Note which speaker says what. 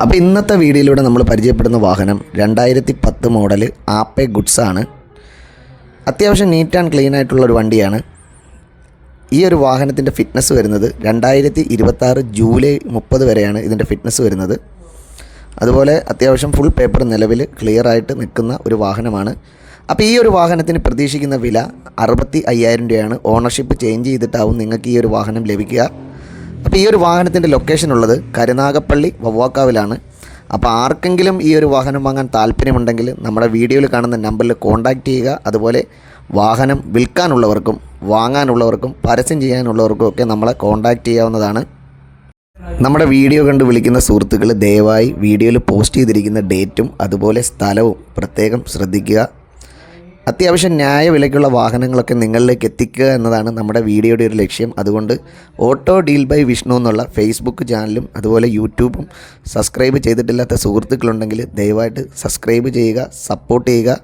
Speaker 1: അപ്പോൾ ഇന്നത്തെ വീഡിയോയിലൂടെ നമ്മൾ പരിചയപ്പെടുന്ന വാഹനം രണ്ടായിരത്തി പത്ത് മോഡൽ ആപ്പേ ഗുഡ്സ് ആണ് അത്യാവശ്യം നീറ്റ് ആൻഡ് ക്ലീൻ ആയിട്ടുള്ള ഒരു വണ്ടിയാണ്. ഈ ഒരു വാഹനത്തിന്റെ ഫിറ്റ്നസ് വരുന്നത് രണ്ടായിരത്തി ഇരുപത്താറ് ജൂലൈ മുപ്പത് വരെയാണ് ഇതിന്റെ ഫിറ്റ്നസ് വരുന്നത്. അതുപോലെ അത്യാവശ്യം ഫുൾ പേപ്പർ നിലവിൽ ക്ലിയർ ആയിട്ട് നിൽക്കുന്ന ഒരു വാഹനമാണ്. അപ്പോൾ ഈ ഒരു വാഹനത്തിന് പ്രതീക്ഷിക്കുന്ന വില അറുപത്തി അയ്യായിരം രൂപയാണ്. ഓണർഷിപ്പ് ചേഞ്ച് ചെയ്തിട്ടാവും നിങ്ങൾക്ക് ഈ ഒരു വാഹനം ലഭിക്കുക. അപ്പോൾ ഈ ഒരു വാഹനത്തിന്റെ ലൊക്കേഷൻ ഉള്ളത് കരുനാഗപ്പള്ളി വവ്വാക്കാവിലാണ്. അപ്പോൾ ആർക്കെങ്കിലും ഈ ഒരു വാഹനം വാങ്ങാൻ താല്പര്യമുണ്ടെങ്കിൽ നമ്മുടെ വീഡിയോയിൽ കാണുന്ന നമ്പറിൽ കോൺടാക്റ്റ് ചെയ്യുക. അതുപോലെ വാഹനം വിൽക്കാനുള്ളവർക്കും വാങ്ങാനുള്ളവർക്കും പരസ്യം ചെയ്യാനുള്ളവർക്കും ഒക്കെ നമ്മളെ കോൺടാക്റ്റ് ചെയ്യാവുന്നതാണ്. നമ്മുടെ വീഡിയോ കണ്ട് വിളിക്കുന്ന സുഹൃത്തുക്കൾ ദയവായി വീഡിയോയിൽ പോസ്റ്റ് ചെയ്തിരിക്കുന്ന ഡേറ്റും അതുപോലെ സ്ഥലവും പ്രത്യേകം ശ്രദ്ധിക്കുക. അത്യാവശ്യം ന്യായ വിലയ്ക്കുള്ള വാഹനങ്ങളൊക്കെ നിങ്ങളിലേക്ക് എത്തിക്കുക എന്നതാണ് നമ്മുടെ വീഡിയോയുടെ ഒരു ലക്ഷ്യം. അതുകൊണ്ട് ഓട്ടോ ഡീൽ ബൈ വിഷ്ണു എന്നുള്ള ഫേസ്ബുക്ക് ചാനലും അതുപോലെ യൂട്യൂബും സബ്സ്ക്രൈബ് ചെയ്തിട്ടില്ലാത്ത സുഹൃത്തുക്കളുണ്ടെങ്കിൽ ദയവായിട്ട് സബ്സ്ക്രൈബ് ചെയ്യുക സപ്പോർട്ട് ചെയ്യുക.